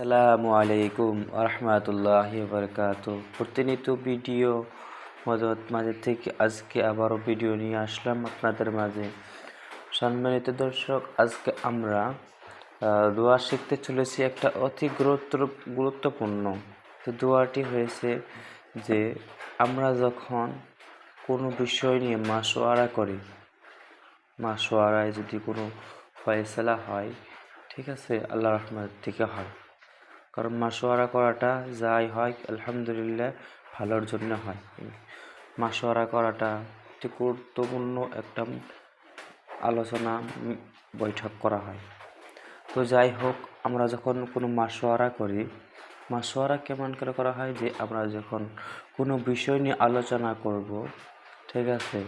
আসসালামু আলাইকুম আরহামাতুল্লাহি বরকাত প্রতিনিয়ত ভিডিও মদত মাঝে থেকে আজকে আবারও ভিডিও নিয়ে আসলাম আপনাদের মাঝে। সম্মানিত দর্শক, আজকে আমরা দোয়া শিখতে চলেছি একটা অতি গুরুত্ব, গুরুত্বপূর্ণ। তো দোয়াটি হয়েছে যে, আমরা যখন কোনো বিষয় নিয়ে মাসোয়ারা করি মাসোয়ারায় যদি কোনো ফয়সলা হয়, ঠিক আছে আল্লাহ রহমত থেকে হয়। কারণ মাসোয়ারা করাটা যাই হয়, আলহামদুলিল্লাহ ভালোর জন্য হয়। মাসোয়ারা করাটা একটি গুরুত্বপূর্ণ একটা আলোচনা বৈঠক করা হয়। তো যাই হোক, আমরা যখন কোনো মাসোয়ারা করি মাসোয়ারা কেমন করে করা হয় যে, আমরা যখন কোনো বিষয় নিয়ে আলোচনা করব, ঠিক আছে?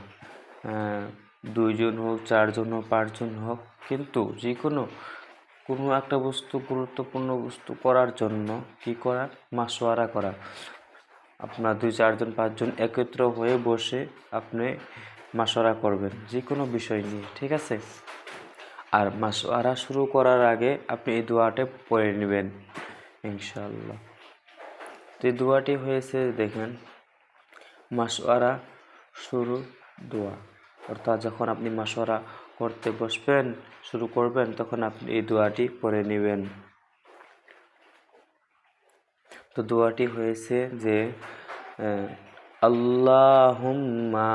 দুইজন হোক, চারজন হোক, পাঁচজন হোক, কিন্তু যে কোনো কোনো একটা বস্তু, গুরুত্বপূর্ণ বস্তু করার জন্য কি করা মাসোয়ারা করা। আপনার দুই চারজন পাঁচজন একত্র হয়ে বসে আপনি মাসোয়ারা করবেন, যে কোনো বিষয় নিয়ে, ঠিক আছে? আর মাসোয়ারা শুরু করার আগে আপনি এই দোয়াটা পড়ে নেবেন ইনশাল্লাহ তো এই দোয়াটি হয়েছে, দেখেন মাসোয়ারা শুরু দোয়া। অর্থাৎ যখন আপনি মাসোয়ারা করতে বসবেন, শুরু করবেন, তখন আপনি এই দোয়াটি পড়ে নেবেন। তো দোয়াটি হয়েছে যে আল্লাহুম্মা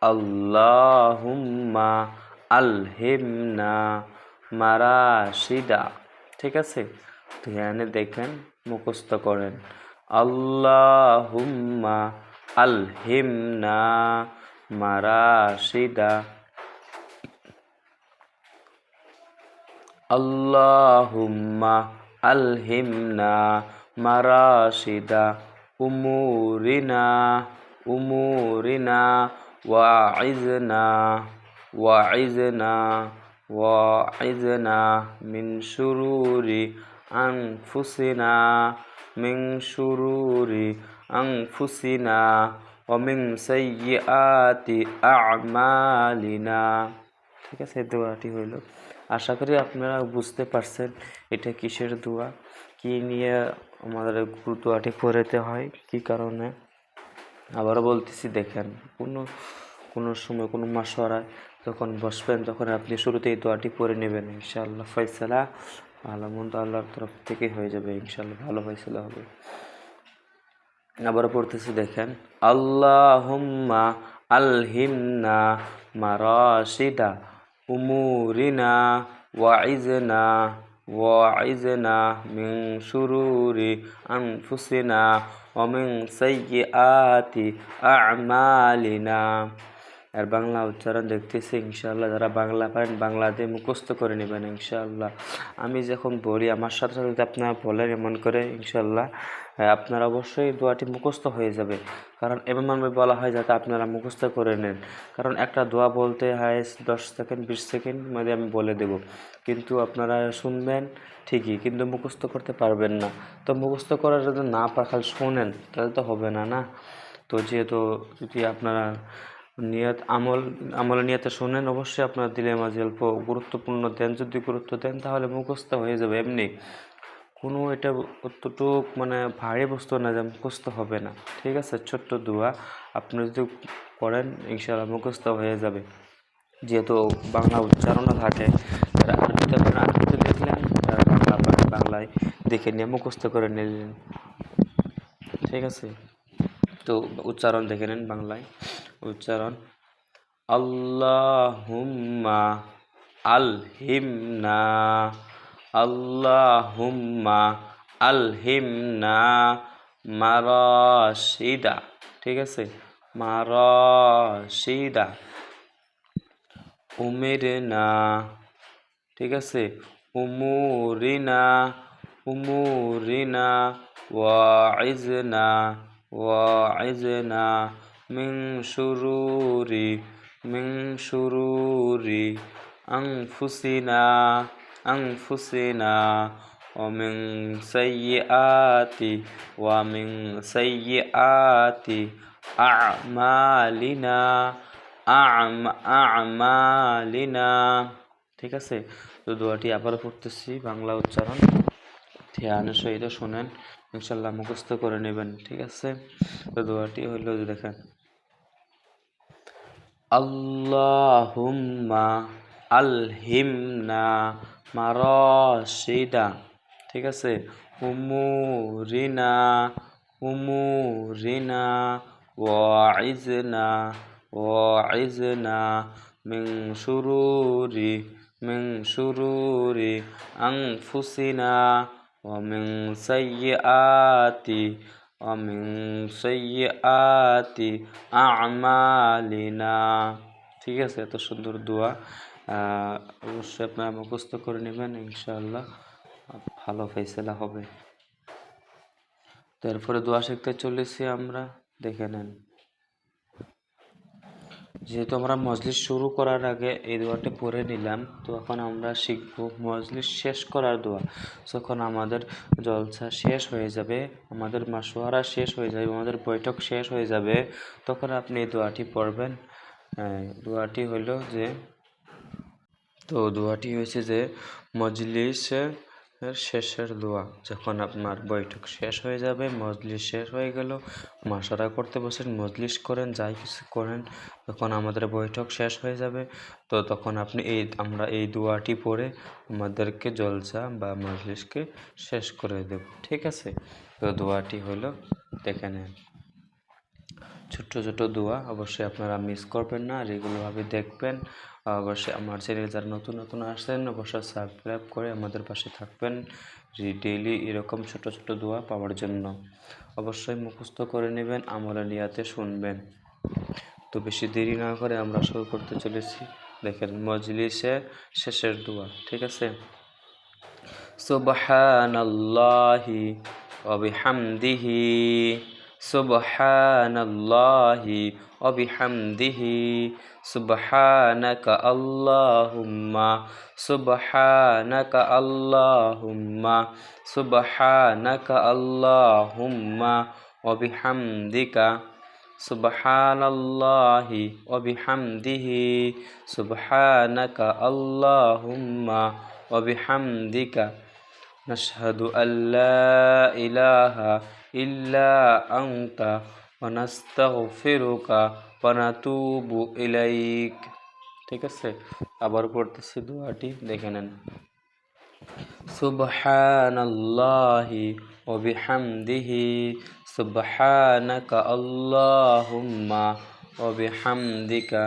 আল্লাহুম্মা আলহিমনা মারাশিদা। ঠিক আছে? ধ্যানে দেখেন, মুখস্থ করেন। আল্লাহুম্মা আলহিমনা মারাশিদা। আল্লাহুম্মা আলহিমনা মারাশিদা উমুরিনা উমুরিনা ওয়াইজনা ওয়াইজনা ওয়াইজনা মিন শুরুরি আনফুসিনা মিন শুরুরি আনফুসিনা ومن سيئات أعمالنا ঠিক আছে এই দোয়াটি হইল আশা করি আপনারা বুঝতে পারছেন এটা কিসের দোয়া, কি নিয়ে আমাদের দোয়াটি পড়তে হয়, কি কারণে? আবারও বলতেছি, দেখেন, কোনো কোনো সময়, কোনো মাসরায় যখন বসবেন, তখন আপনি শুরুতে এই দোয়াটি পড়ে নেবেন, ইনশাআল্লাহ ফয়সালা ভালো মন্দ আল্লাহর তরফ থেকে হয়ে যাবে, ইনশাআল্লাহ ভালো ফয়সালা হবে। আবার পড়তেছি, দেখেন, আল্লাহুম্মা আলহিমনা মারাশিদা উমুরিনা ওয়াইজনা ওয়াইজনা মিন শুরুরি আনফুসিনা ওমিন সাইয়্যাতি আ'মালিনা আর বাংলা উচ্চারণ দেখতেছি, ইনশাআল্লাহ যারা বাংলা পারেন বাংলা দিয়ে মুখস্থ করে নেবেন, ইনশাআল্লাহ। আমি যখন বলি, আমার সাথে সাথে যদি আপনারা বলেন, এমন করে, ইনশাআল্লাহ আপনার অবশ্যই দোয়াটি মুখস্থ হয়ে যাবে। কারণ এমনভাবে বলা হয় যাতে আপনারা মুখস্থ করে নেন। কারণ একটা দোয়া বলতে হয়, দশ সেকেন্ড, বিশ সেকেন্ড মধ্যে আমি বলে দেব। কিন্তু আপনারা শুনবেন ঠিকই, কিন্তু মুখস্থ করতে পারবেন না। তো মুখস্থ করার যদি না পার খালি শোনেন, তাহলে তো হবে না না? তো যেহেতু যদি আপনারা নিয়ত, আমল আমল নিয়তে শোনেন, অবশ্যই আপনার দিলে মাঝে অল্প গুরুত্বপূর্ণ দেন, যদি গুরুত্ব দেন, তাহলে মুখস্থ হয়ে যাবে এমনি। কোনো এটা অতটুক মানে ভারী বস্তু না যে মুখস্থ হবে না। ঠিক আছে? ছোট্ট দোয়া। আপনি যদি করেন, ইনশাআল্লাহ মুখস্থ হয়ে যাবে। যেহেতু বাংলা উচ্চারণও থাকে আরবিতে দেখলেন বাংলা বাংলায় দেখে নিয়ে মুখস্থ করে নিলেন। ঠিক আছে? তো উচ্চারণ দেখে নেন বাংলায়। উচ্চারণ। আল্লাহুম্মা আলহিমনা আল্লাহুম্মা আলহিমনা মারাশিদা, ঠিক আছে? মারাশিদা। উমিরনা, ঠিক আছে? উমুরিনা উমুরিনা ওয়াইজনা ওয়াইজনা মিন শুরুরি মিন শুরুরি আনফুসিনা আনফুসিনা ومن سيئات ومن سيئات أعمالنا أعم أعمالنا ঠিক আছে তো দোয়াটি আবারও পড়তেছি বাংলা উচ্চারণ ধ্যানের সহিত শোনেন ইনশাল্লাহ মুখস্থ করে নেবেন ঠিক আছে তো দোয়াটি হইল যে দেখেন আল্লাহুম্মা আলহিমনা মারাশিদা ঠিক আছে উমুরিনা উমুরিনা ওয়াইজনা ওয়াইজনা মিন শুরুরি মিন শুরুরি আনফুসিনা ومن سيئات ومن سيئات أعمالنا ঠিক আছে এত সুন্দর দোয়া আহ, অবশ্যই আপনারা মুখস্থ করে নেবেন ইনশাআল্লাহ ভালো ফেসলা হবে তারপরে দোয়া শিখতে চলেছি আমরা দেখে নেন যেহেতু আমরা মজলিস শুরু করার আগে এই দোয়াটা পড়ে নিলাম তো এখন আমরা শিখব মজলিস শেষ করার দোয়া। যখন আমাদের জলসা শেষ হয়ে যাবে আমাদের মাসোয়ারা শেষ হয়ে যাবে আমাদের বৈঠক শেষ হয়ে যাবে। তখন আপনি এই দোয়াটি পড়বেন। আহ, দোয়াটি হলো যে তো দোয়াটি হয়েছে যে মজলিসের শেষের দোয়া। যখন আপনার বৈঠক শেষ হয়ে যাবে, মজলিস শেষ হয়ে গেল, মাসারা করতে বসেন, মজলিস করেন যাই কিছু করেন তখন আমাদের বৈঠক শেষ হয়ে যাবে, তো তখন আপনি এই, আমরা এই দোয়াটি পড়ে আমাদেরকে জলসা বা মজলিসকে শেষ করে দেব। ঠিক আছে? তো দোয়াটি হলো, দেখে নেন। ছোট্ট ছোট দোয়া অবশ্যই আপনারা মিস করবেন না রেগুলারভাবে দেখবেন। অবশ্যই আমার চ্যানেল যারা নতুন নতুন আসছেন, অবশ্যই সাবস্ক্রাইব করে আমাদের পাশে থাকবেন। ডেইলি এরকম ছোট ছোট দোয়া পাওয়ার জন্য। অবশ্যই মুখস্থ করে নেবেন, আমলা নিয়াতে শুনবেন। তো বেশি দেরি না করে আমরা শুরু করতে চলেছি। দেখেন, মজলিসে শেষের দোয়া, ঠিক আছে? সুবহানাল্লাহি ওয়া বিহামদিহি। সুবহানাল্লাহি ওয়া বিহামদিহি সুবহানাকা আল্লাহুম্মা সুবহানাকা আল্লাহুম্মা সুবহানাকা আল্লাহুম্মা ওয়া বিহামদিকা সুবহানাল্লাহি ওয়া বিহামদিহি সুবহানাকা আল্লাহুম্মা ওয়া বিহামদিকা نشهد أن لا إله إلا أنت ونستغفرك ونتوب إليك ঠিক আছে আবার পড়তেছি দোয়াটি দেখে নেন সুবহানাল্লাহি ওয়া বিহামদিহি সুবহানাকা আল্লাহুম্মা ওয়া বিহামদিকা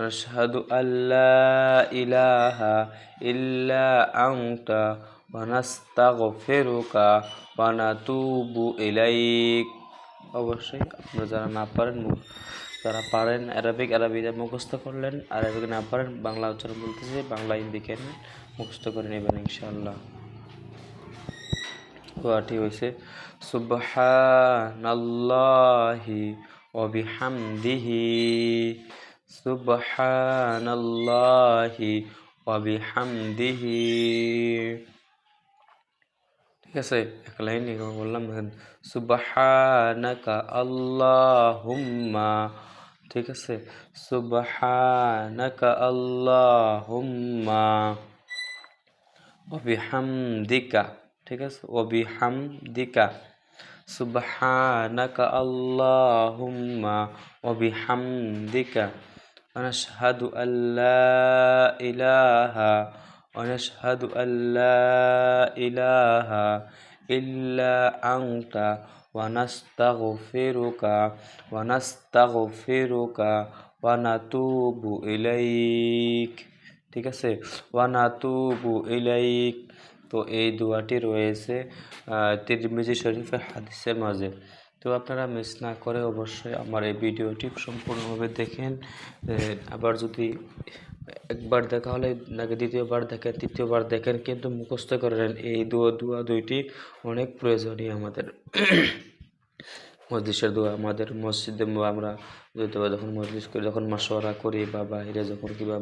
নাশহাদু আল্লা ইলাহা ইল্লা আনতা ওয়া নাস্তাগফিরুকা ওয়া নাতুবু ইলাইক। অবশ্যই আপনারা যারা না পারেন যারা পারেন অ্যারাবিক অ্যারাবিতে মুখস্থ করলেন আরবিক না পারেন, বাংলা উচ্চারণ বলতেছে, বাংলা হিন্দি কেন? মুখস্থ করে নেবেন ইনশাআল্লাহ। দোয়াটি হয়েছে সুবহানাল্লাহি ওয়া বিহামদিহি। সুবহানাল্লাহি ওয়া বিহামদিহি। ঠিক আছে এক লাইন এরকম বললাম দেখেন সুবহানাকা আল্লাহুম্মা ঠিক আছে সুবহানাকা আল্লাহুম্মা ওবিহামদিকা ঠিক আছে ওবিহামদিকা সুবহানাকা আল্লাহুম্মা ওবিহামদিকা ونشهد أن لا إله ونشهد أن لا إله إلا أنت ونستغفرك ونستغفرك ونتوب إليك ঠিক আছে ওয়ানাতুবু ইলাইক তো এই দোয়াটি রয়েছে আহ, তিরমিজি শরীফের হাদিসের মাঝে তো আপনারা মিস না করে অবশ্যই আমার এই ভিডিওটি সম্পূর্ণভাবে দেখেন এ, আবার যদি একবার দেখা হলে নাকি দ্বিতীয়বার দেখেন তৃতীয়বার দেখেন কিন্তু মুখস্থ করেন। এই দোয়া দোয়া দুইটি অনেক প্রয়োজনীয় আমাদের মজলিসের দোয়া। আমাদের মসজিদে আমরা যখন মসজিদ করি, যখন মাসোয়ারা করি বা বাইরে যখন কিংবা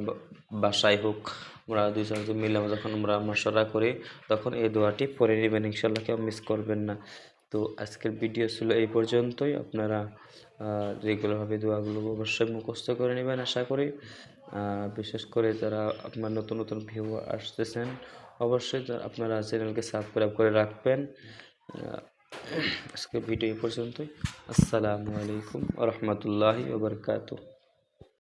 বাসায় হোক, আমরা দুই চারজন মিলে যখন আমরা মাসোয়ারা করি, তখন এই দোয়াটি পরে নেবেন। ইনশাল্লাহ কেউ মিস করবেন না। তো আজকের ভিডিও ছিল এই পর্যন্তই। আপনারা রেগুলারভাবে দোয়াগুলো অবশ্যই মুখস্থ করে নেবেন, আশা করি। বিশেষ করে যারা আপনার নতুন নতুন ভিউ আসতেছেন, অবশ্যই আপনারা চ্যানেলকে সাবস্ক্রাইব করে রাখবেন। আজকে ভিডিও পর্যন্ত পর্যন্তই। আসসালামু আলাইকুম রহমতুল্লাহি ওবরকাতুহ